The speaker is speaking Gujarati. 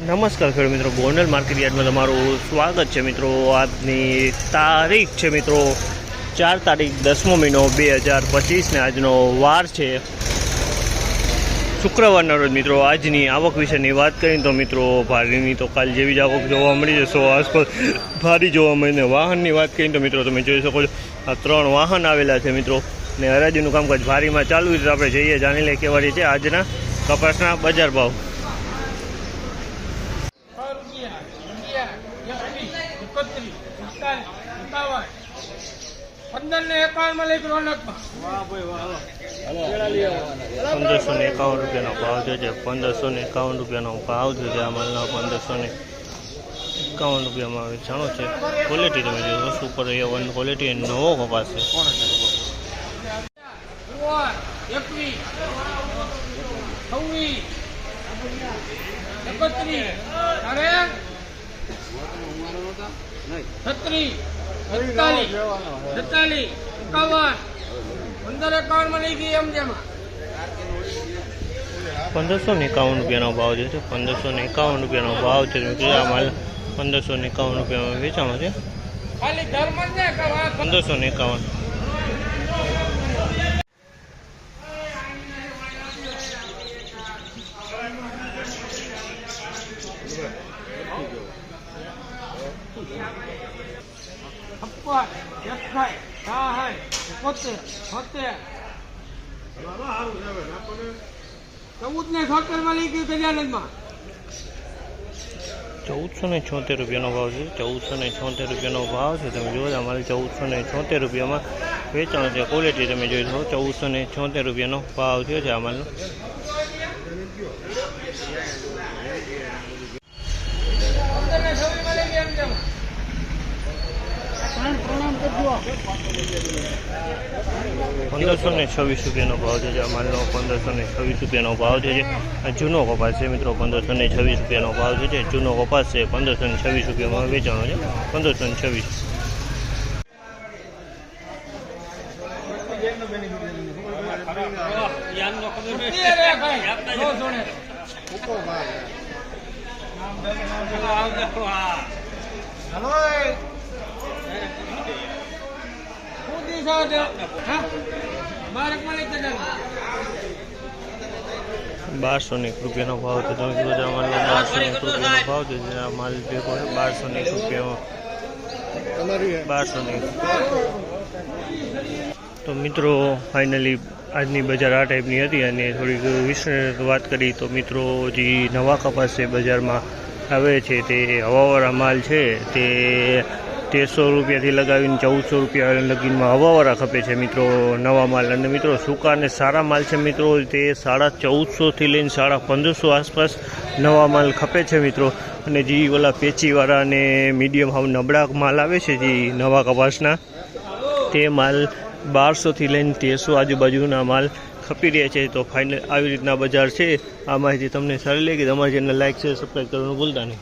નમસ્કાર ખેડૂત મિત્રો, ગોંડલ માર્કેટયાર્ડમાં તમારું સ્વાગત છે મિત્રો. આજની તારીખ છે મિત્રો, ચાર તારીખ દસમો મહિનો બે હજાર પચીસને આજનો વાર છે. શુક્રવારના રોજ મિત્રો, આજની આવક વિશેની વાત કરીએ તો મિત્રો, ભારીની તો કાલ જેવી જ આવક જોવા મળી જશે આસપાસ ભારી જોવા મળીને વાહનની વાત કરીએ તો મિત્રો, તમે જોઈ શકો છો, આ ત્રણ વાહન આવેલા છે મિત્રો. ને હરાજીનું કામકાજ ભારીમાં ચાલુ છે. આપણે જઈએ, જાણી લઈએ કેવા રીતે આજના કપાસના બજાર ભાવ સો રૂપિયા અગિયાર એકવીસ એકત્રીસ પિસ્તાલીસ એકાવન પંદર ને એકાવનમાં લઈ પંદરસો ને એકાવન રૂપિયાનો ભાવ છે. જે પંદરસો ને એકાવન રૂપિયાનો ભાવ જોજે આ માલના. પંદરસો ને એકાવન રૂપિયામાં વેચાણો છે. ક્વોલિટી તમે જોશો સુપર એ વન ક્વોલિટી નવો કપાસ છે. એકવીસ છવ્વીસ એકત્રીસ. અરે છત્રીસ એકતાલીસ છેતાલીસ એકાવન પંદર એકાવનમાં લઈ ગઈ એમ જેમાં. પંદરસો ને એકાવન રૂપિયાનો ભાવ જે છે પંદરસો ને એકાવન રૂપિયાનો ભાવ છે. આ માલ પંદરસો ને એકાવન રૂપિયામાં વેચાણો છે. પંદરસો ને એકાવન. ચૌદસો ને છોતેર રૂપિયાનો ભાવ છે. ચૌદસો ને છોતેર રૂપિયાનો ભાવ છે. તમે જોવો અમારે ચૌદસો ને છોતેર રૂપિયામાં વેચાણ છે. ક્વોલિટી તમે જોઈ શકો, ચૌદસો ને છોતેર રૂપિયાનો ભાવ થયો છે આ માલનો પંદર ને છવ્વીસમાં લઈ ગયા એમ જેમાં પંદરસો ને છવ્વીસ રૂપિયાનો ભાવ છે જે આ માલનો પંદરસો ને છવ્વીસ રૂપિયાનો ભાવ છે જે. જૂનો કપાસ છે મિત્રો પંદરસો ને છવ્વીસ રૂપિયાનો ભાવ છે જે. જૂનો કપાસ છે પંદરસો ને છવ્વીસ રૂપિયામાં વેચાણો છે. પંદરસો ને છવ્વીસ. હાલો એ. શું દી છો તે? હા? બાળકમાં લઈ જતા રહો. બારસો ને એક રૂપિયાનો ભાવ છે. તમે કીધું અમારે બારસો ને એક રૂપિયાનો ભાવ છે. જેના માલ ભેગો છે બારસો ને એક રૂપિયામાં બારસો ને તો મિત્રો ફાઇનલી આજની બજાર આ ટાઈપની હતી અને થોડીક વિશેષ વાત કરી તો મિત્રો જે નવા કપાસ છે બજારમાં આવે છે તે હવાવાળા માલ છે તે તેરસો રૂપિયાથી લગાવીને ચૌદસો રૂપિયા લગીનમાં હવાવાળા ખપે છે મિત્રો, નવા માલ. અને મિત્રો, સૂકા અને સારા માલ છે મિત્રો, તે સાડા ચૌદસોથી લઈને સાડા પંદરસો આસપાસ નવા માલ ખપે છે મિત્રો. અને જે ઓલા પેચીવાળા અને મીડિયમ હાવ નબળા માલ આવે છે જે નવા કપાસના, તે માલ બારસોથી લઈને તેરસો આજુબાજુના માલ ખપી રહ્યા છે. તો ફાઇનલ આવી રીતના બજાર છે. આ માહિતી તમને સારી લાગી તમારી ચેનલ લાઈક છે સબસ્ક્રાઈબ કરવાનું ભૂલતા નહીં.